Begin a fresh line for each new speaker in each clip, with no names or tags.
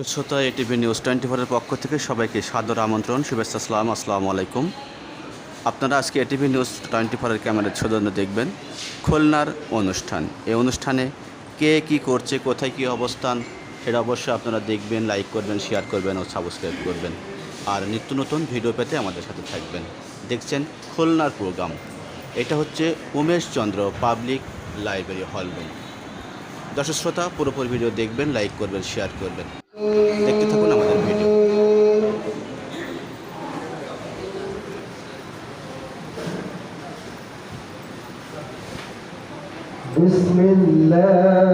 দর্শক শ্রোতা ATV news twenty ফোরের পক্ষ থেকে সবাইকে সাদর আমন্ত্রণ, শুভেচ্ছা, সালাম, আসসালামু আলাইকুম। আপনারা আজকে এটিভি নিউজ টোয়েন্টি ফোরের ক্যামেরার সৌজন্য দেখবেন, খুলনার অনুষ্ঠান। এই অনুষ্ঠানে কে কি করছে, কোথায় কি অবস্থান, সেটা অবশ্যই আপনারা দেখবেন, লাইক করবেন শেয়ার করবেন ও সাবস্ক্রাইব করবেন। আর নিত্য নতুন ভিডিও পেতে আমাদের সাথে থাকবেন। দেখছেন খুলনার প্রোগ্রাম এটা হচ্ছে Umesh Chandra public library hall room দর্শক, শ্রোতা, পুরোপুরি ভিডিও দেখবেন, লাইক করবেন শেয়ার করবেন।
الله.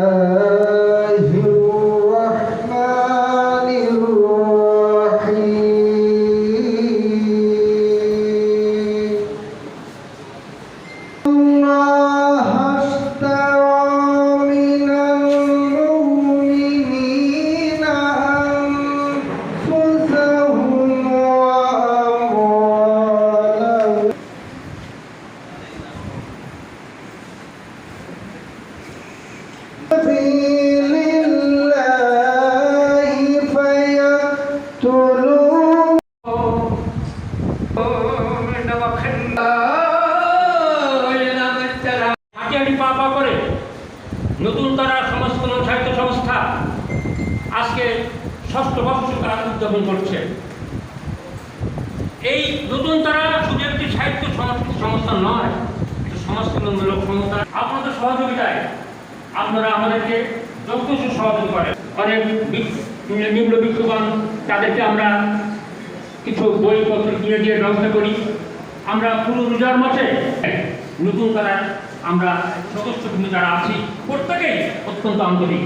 উদযাপন করছে। এই নতুন তারা শুধু একটি সাহিত্য সংস্কৃতি সংস্থা নয় সমাজকল্যাণমূলক সংস্থা আপনাদের সহযোগিতায় আপনারা আমাদেরকে যথেষ্ট সহযোগিতা করেন। অনেক নিম্ন বিক্ষোভন তাদেরকে আমরা কিছু বইপত্র কিনে দিয়ে ব্যবস্থা করি। আমরা পুরো রোজার মাসে নতুন তারা, আমরা সদস্য যারা আছি। প্রত্যেকেই অত্যন্ত আন্তরিক।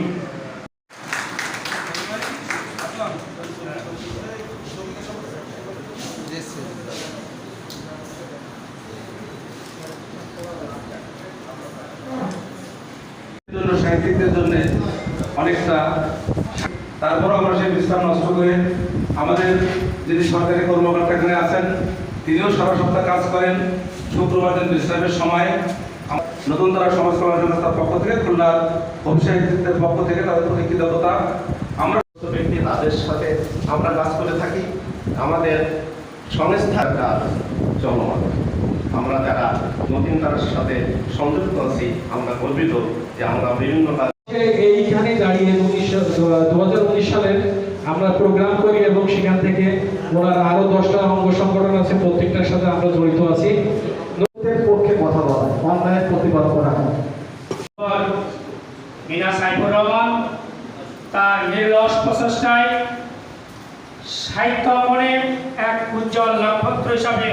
জন্য জন্য অনেকটা তারপর আমরা সেই বিশ্রাম নষ্ট করে আমাদের যিনি সরকারি কর্মকর্তা এখানে আছেন, তিনিও সারা সপ্তাহ কাজ করেন শুক্রবার দিন বিশ্রামের সময়। নতুন তারা সমাজ কল্যাণ সংস্থার পক্ষ থেকে, খুলনার অভিষেকদের পক্ষ থেকে তাদের প্রতি কৃতজ্ঞতা। আমরা
সমস্ত ব্যক্তি তাদের সাথে আমরা কাজ করে থাকি। আমাদের সংস্থার কাজ জনমত আমরা যারা নতুন তার সাথে সংযুক্ত আছি আমরা গর্বিত যে আমরা বিভিন্ন
এইখানে দাঁড়িয়ে উনিশশো দু হাজার উনিশ সালের আমরা প্রোগ্রাম করি এবং সেখান থেকে ওনার আরও দশটা অঙ্গ সংগঠন আছে প্রত্যেকটার সাথে আমরা জড়িত আছি।
লোকদের পক্ষে কথা বলা অন্যায়ের প্রতিবাদ করা
মিনা সাইফুর রহমান তার নির্লস প্রচেষ্টায় সাহিত্য অঙ্গনে এক উজ্জ্বল নক্ষত্র হিসাবে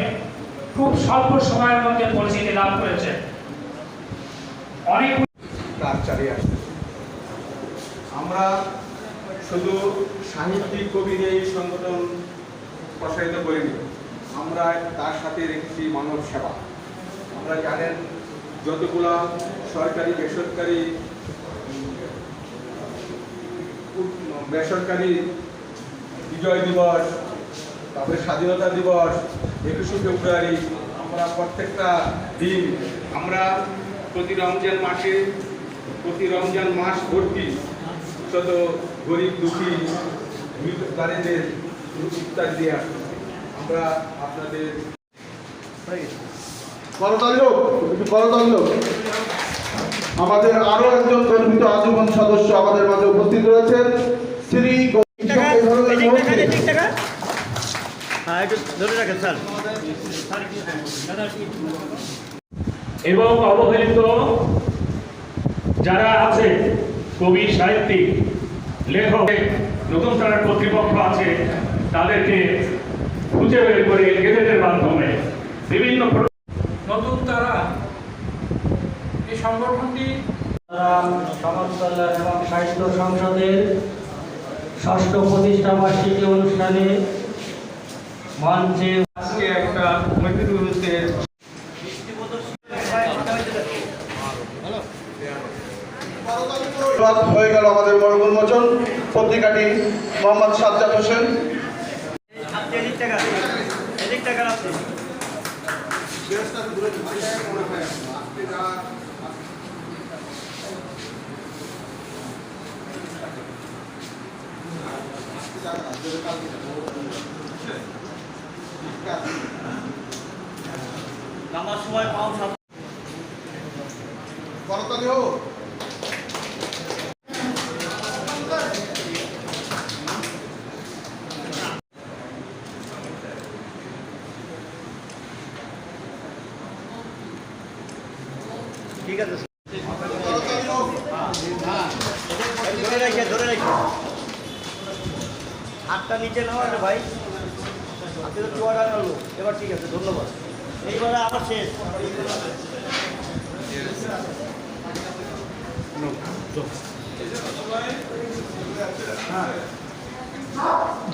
খুব স্বল্প সময়ের মধ্যে পরিচিতি লাভ করেছে। অনেক
কাজ চালিয়ে আমরা শুধু সাহিত্যিক কবির এই সংগঠন প্রসারিত করিনি, আমরা তার সাথে রেখেছি মানব সেবা। আমরা জানেন যতগুলা সরকারি, বেসরকারি বেসরকারি বিজয় দিবস তারপরে স্বাধীনতা দিবস একুশে ফেব্রুয়ারি আমরা প্রত্যেকটা দিন আমরা প্রতি রমজান মাসে প্রতি রমজান মাস ভর্তি শত গরিব দুঃখী মৃতকারীদের ইফতার দিয়ে আসছি। আমরা আপনাদের
করতালি হোক করতালি হোক। আমাদের আরও একজন গর্বিত আজীবন সদস্য আমাদের মাঝে উপস্থিত রয়েছেন। শ্রী গৌরী
এবং অবহেলিত যারা আছে কবি সাহিত্যিক লেখক নতুন তারা কর্তৃপক্ষ আছে তাদেরকে খুঁজে বের করে গেজেটের মাধ্যমে বিভিন্ন নতুন তারা এই সংগঠনটি
সমাজ কল্যাণ এবং সাহিত্য সংসদের ষষ্ঠ প্রতিষ্ঠা বার্ষিকী অনুষ্ঠানে মঞ্চে
আজকে একটা কমিটির বিরুদ্ধে
হয়ে গেল আমাদের মরগুল মোচন পত্রিকাটি মোহাম্মদ সাজ্জাদ হোসেন।
নামার সময় পাও
করতালি হোক
ঠিক আছে
করতালি হোক
ধরে রেখে ধরে রেখে হাতটা নিচে নাও রে ভাই হাতে তো চুয়াটা হলো এবার ঠিক আছে ধন্যবাদ এইবারে আবার শেষ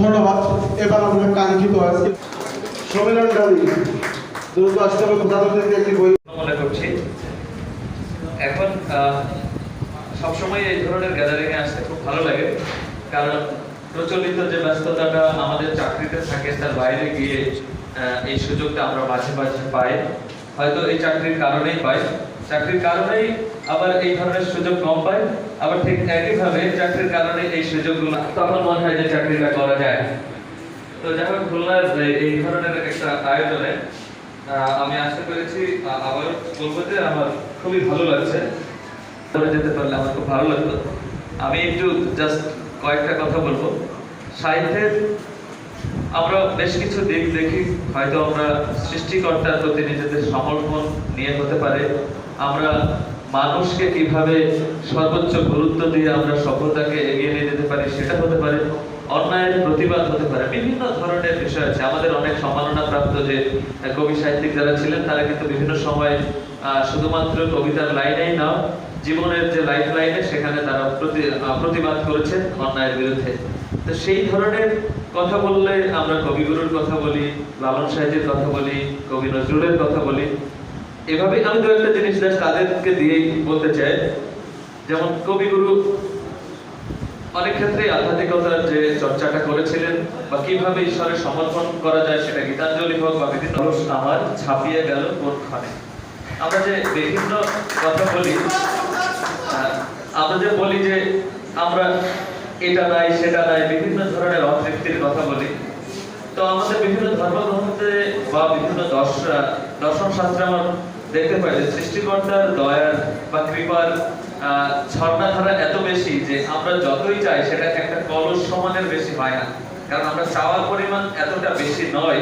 ধন্যবাদ। এবার আমরা কাঙ্ক্ষিত
করছি। এখন সবসময় এই ধরনের গ্যাদারিংয়ে আসতে খুব ভালো লাগে। কারণ প্রচলিত যে ব্যস্ততাটা আমাদের চাকরিতে থাকে, তার বাইরে গিয়ে এই সুযোগটা আমরা মাঝে মাঝে পাই। হয়তো এই চাকরির কারণেই পাই চাকরির কারণেই আবার এই ধরনের সুযোগ কম পাই আবার ঠিক একইভাবে চাকরির কারণে এই সুযোগগুলো, তখন মনে হয় যে চাকরিটা করা যায় তো যাই হোক, খুলনার এই- ধরনের একটা আয়োজনে আমি আশা করেছি আবার বলব যে আমার খুবই ভালো লাগছে। করে যেতে পারলে আমার খুব ভালো লাগতো। আমি একটু জাস্ট কয়েকটা কথা বলব। সাহিত্যের আমরা বেশ কিছু দিক দেখি। হয়তো আমরা সৃষ্টিকর্তার প্রতি নিজেদের সমর্পণ নিয়ে হতে পারে। আমরা মানুষকে কীভাবে সর্বোচ্চ গুরুত্ব দিয়ে আমরা সভ্যতাকে এগিয়ে নিয়ে যেতে পারি, সেটা হতে পারে। অন্যায়ের প্রতিবাদ হতে পারে। বিভিন্ন ধরনের বিষয় আছে। আমাদের অনেক সম্মাননা প্রাপ্ত যে কবি সাহিত্যিক যারা ছিলেন, তারা কিন্তু বিভিন্ন সময় শুধুমাত্র কবিতার লাইনেই না, জীবনের যে লাইফ লাইনে সেখানে তারা প্রতি প্রতিবাদ করেছেন অন্যায়ের বিরুদ্ধে। সেই ধরনের কথা বললে আমরা কবিগুরুর কথা বলি, লালন সাহিত্যের কথা বলি, কবি নজরুলের কথা বলি। এভাবে আমি দু একটা জিনিস জাস্ট তাদেরকে দিয়েই বলতে চাই। যেমন কবিগুরু অনেক ক্ষেত্রে আধ্যাত্মিকতার যে চর্চাটা করেছিলেন বা কীভাবে ঈশ্বরের সমর্পণ করা যায় সেটা গীতাঞ্জলি হোক বা বিভিন্ন আমার ছাপিয়ে গেল কোনখানে। আমরা যে বিভিন্ন কথা বলি আমরা যে বলি যে আমরা এটা নাই সেটা নাই বিভিন্ন ধরনের অতৃপ্তির কথা বলি। তো আমাদের বিভিন্ন ধর্মগ্রন্থে বা বিভিন্ন দর্শ- দর্শন শাস্ত্রে আমরা দেখতে পাই যে সৃষ্টিকর্তার দয়ার বা কৃপার ঝর্ণাধারা এত বেশি যে আমরা যতই চাই সেটা একটা কলস সমানের বেশি হয় না। কারণ আমরা চাওয়ার পরিমাণ এতটা বেশি নয়,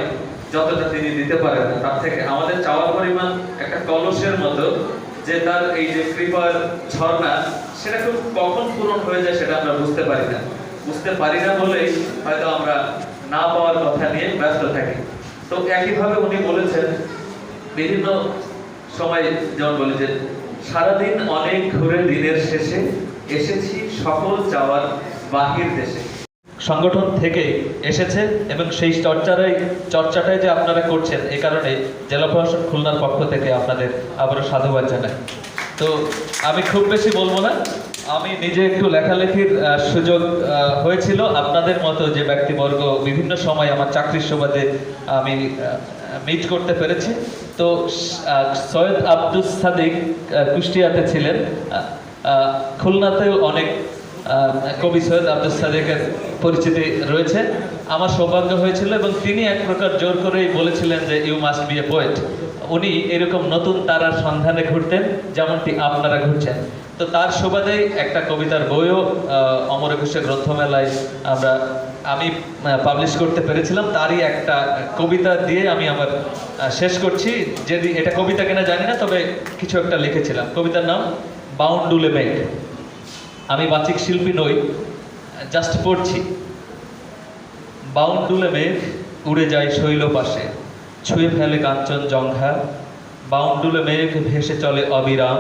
যতটা তিনি দিতে পারেন তার থেকে আমাদের চাওয়ার পরিমাণ একটা কলসের মতো যে তার এই যে কৃপার ঝর্ণা, সেটা খুব কখন পূরণ হয়ে যায় সেটা আমরা বুঝতে পারি না। বুঝতে পারি না বলেই হয়তো আমরা না পাওয়ার কথা নিয়ে ব্যস্ত থাকি। তো একইভাবে উনি বলেছেন, বিভিন্ন সময় যেমন বলি যে, সারাদিন অনেক ঘুরে দিনের শেষে এসেছি সকল যাওয়ার বাহির দেশে। সংগঠন থেকে এসেছে এবং সেই চর্চাটাই চর্চাটাই যে আপনারা করছেন এই কারণে জেলা প্রশাসন খুলনার পক্ষ থেকে আপনাদের আবারও সাধুবাদ জানাই। তো আমি খুব বেশি বলব না, আমি নিজে একটু লেখালেখির সুযোগ হয়েছিল। আপনাদের মতো যে ব্যক্তিবর্গ বিভিন্ন সময় আমার চাকরির সুবাদে আমি মিট করতে পেরেছি। তো সৈয়দ আব্দুস সাদিক কুষ্টিয়াতে ছিলেন। খুলনাতেও অনেক কবি সৈয়দ আব্দুল সাদেকের পরিচিতি রয়েছে। আমার সৌভাগ্য হয়েছিল এবং তিনি এক প্রকার জোর করেই বলেছিলেন যে you must be a poet উনি এরকম নতুন তারার সন্ধানে ঘুরতেন, যেমনটি আপনারা ঘুরছেন। তো তার সুবাদেই একটা কবিতার বইও অমর একুশে গ্রন্থমেলায় আমরা, আমি পাবলিশ করতে পেরেছিলাম। তারই একটা কবিতা দিয়ে আমি আমার শেষ করছি। যদি এটা কবিতা কিনা জানি না, তবে কিছু একটা লিখেছিলাম। কবিতার নাম বাউন্ডুলে মেঘ আমি বাচিক শিল্পী নই জাস্ট পড়ছি। বাউন্ডুলে মেঘ উড়ে যায় শৈল পাশে, ছুঁয়ে ফেলে কাঞ্চন জঙ্ঘা। বাউন্ডুলে মেঘ ভেসে চলে অবিরাম,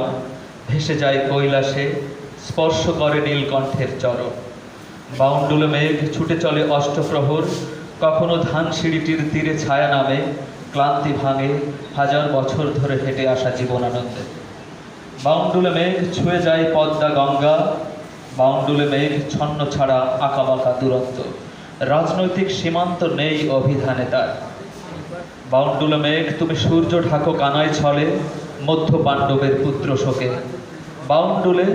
ভেসে যায় কৈলাসে, স্পর্শ করে নীলকণ্ঠের চরণ। বাউন্ডুলে মেঘ ছুটে চলে অষ্টপ্রহর, কখনো ধান সিঁড়িটির তীরে ছায়া নামে, ক্লান্তি ভাঙে হাজার বছর ধরে হেঁটে আসা জীবনানন্দে। বাউন্ডুলে মেঘ ছুঁয়ে যায় পদ্মা গঙ্গা বাউন্ডুলে মেঘ ছন্ন ছাড়া আঁকাবাঁকা দুরন্ত রাজনৈতিক সীমান্ত নেই অভিধানে তার। বাউন্ডুলে মেঘ, তুমি সূর্য ঢাকো কানায় ছলে, মধ্য পাণ্ডবের পুত্র শোকে। বাউন্ডুলে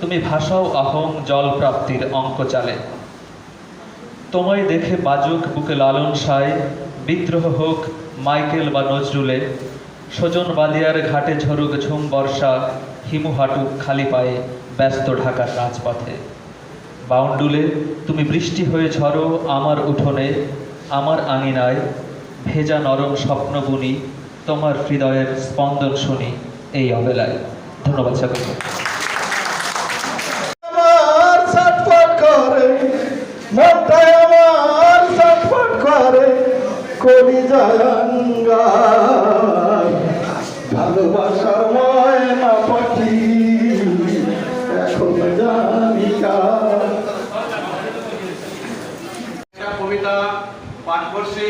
তুমি ভাষাও আহং জল প্রাপ্তির অঙ্ক চালে। তোমায় দেখে বাজুক বুকে লালন সায়, বিদ্রোহ হোক মাইকেল বা নজরুলে। সজন বাদিয়ার ঘাটে ঝরুক ঝুম বর্ষা, হিমু হাঁটুক খালি পায়ে। ব্যস্ত ঢাকার রাজপথে। বাউন্ডুলে তুমি বৃষ্টি হয়ে ঝরো আমার উঠোনে, আমার আঙিনায়, ভেজা নরম স্বপ্ন বুনি তোমার হৃদয়ের স্পন্দন শুনি এই অবেলায়। ধন্যবাদ সকলকে।
আমার ছটফট করে মনটাই আমার ছটফট করে কবি জয়ঙ্গার ভালোবাসার ময়না পাখি এখন জানি কার
একটা কবিতা পাঠ করছি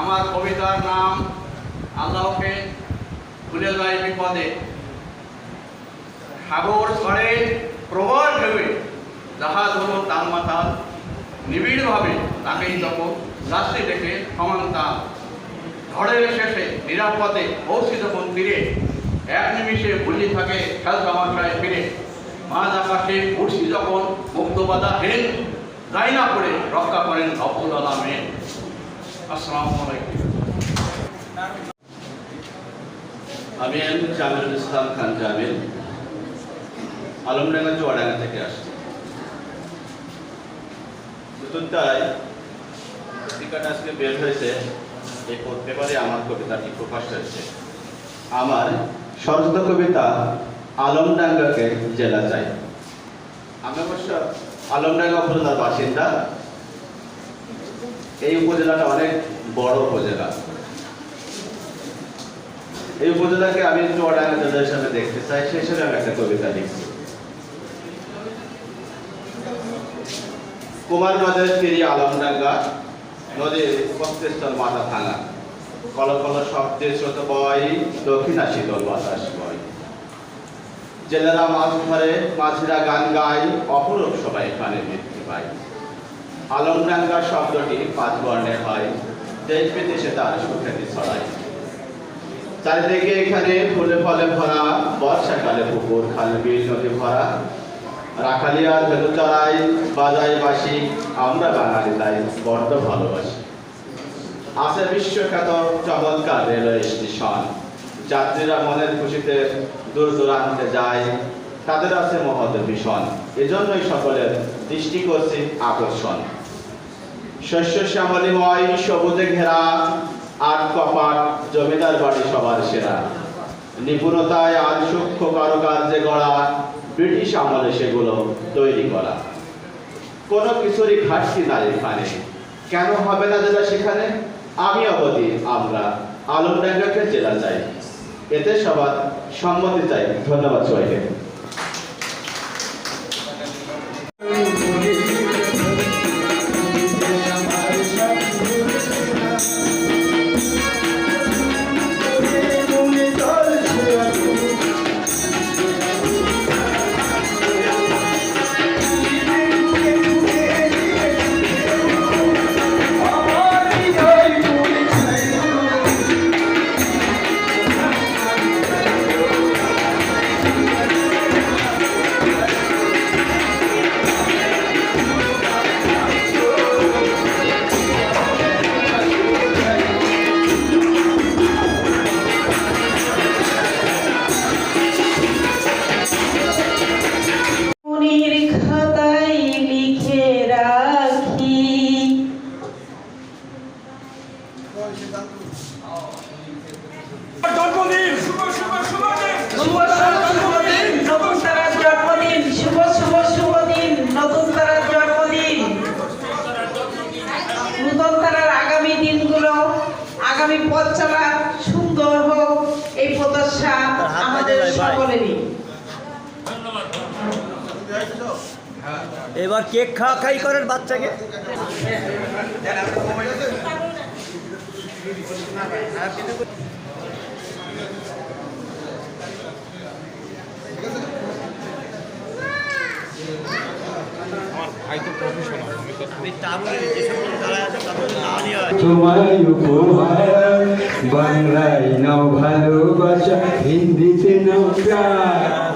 আমার কবিতার নাম আল্লাহকে ভুলে যায় বিপদে সাগর ঝড়ে প্রবল ঢেউয়ে জাহাজ হলো তাল মাতাল নিবিড়ভাবে তাকেই যখন যাত্রী দেখে সমান তাল। ঝড়ের শেষে নিরাপদে পৌঁছে যখন তীরে এক নিমিষে ভুলি থাকে খেল তামাশায় ফিরে। মাঝ আকাশে উঠছি যখন মুক্তবাদা হেন, যাই না করে রক্ষা করেন আব্দুল আলমেন আসসালামু আলাইকুম।
আমি আমি জামিরুল ইসলাম খান জামিল আলমডাঙ্গা চুয়াডাঙ্গা থেকে আসছি। তাই পত্রিকাটা আজকে বের হয়েছে, এই পেপারে আমার কবিতাটি প্রকাশ হয়েছে। আমার সরস্বত কবিতা আলমডাঙ্গাকে জেলা চাই। আমি অবশ্য আলমডাঙ্গা উপজেলার বাসিন্দা। এই উপজেলাটা অনেক বড় উপজেলা। এই উপজেলাকে আমি চুয়াডাঙ্গা জেলা হিসাবে দেখতে চাই, সেই হিসেবে আমি একটা কবিতা লিখছি। কুমারগঞ্জের ফিরি আলমডাঙ্গা, নদীর প্রত্যেকস্থল মাথা ভাঙা। কল কল শব্দের স্রোত বয়, দক্ষিণা শীতল বাতাস বয়। জেলেরা মাছ ধরে, মাঝিরা গান গায়, অপরূপ সবাই এখানে বৃদ্ধি পায়। আলমডাঙ্গা শব্দটি পাঁচ বর্ণের হয়, দেশ বিদেশে তার সুখ্যাতি ছড়ায়। চারিদিকে এখানে ফুলে ফলে ভরা বর্ষাকালে পুকুর, খাল বিল, নদী ভরা। রাখালিয়া ধেনু চড়াই বাজাই বাসি আমরা বাঙালি তাই বড্ড ভালোবাসি। আছে বিশ্বখ্যাত চমৎকার রেলওয়ে স্টেশন। যাত্রীরা মনের খুশিতে দূর দূরান্তে যায়, তাদের আছে মহৎ ভীষণ। এজন্যই সকলের দৃষ্টি করছে আকর্ষণ। শস্য শ্যামলিময়, সবুজে ঘেরা আট কপাট জমিদার বাড়ি সবার সেরা। নিপুণতায় আর সূক্ষ্ম কারুকার্যে গড়া ব্রিটিশ আমলে সেগুলো তৈরি করা। কোনো কিছুরই ঘাটতি নাই এখানে। কেন হবে না জেলা সেখানে? আমি অবধি আমরা আলমডাঙ্গাকে জেলা চাই। এতে সবার সম্মতি চাই। ধন্যবাদ সবাইকে।
এবার কেক খাওয়া খাই করেন বাচ্চাকে।
তোমায় উপহার বাংলায় নাও ভালোবাসা হিন্দিতে নাও প্রাণ।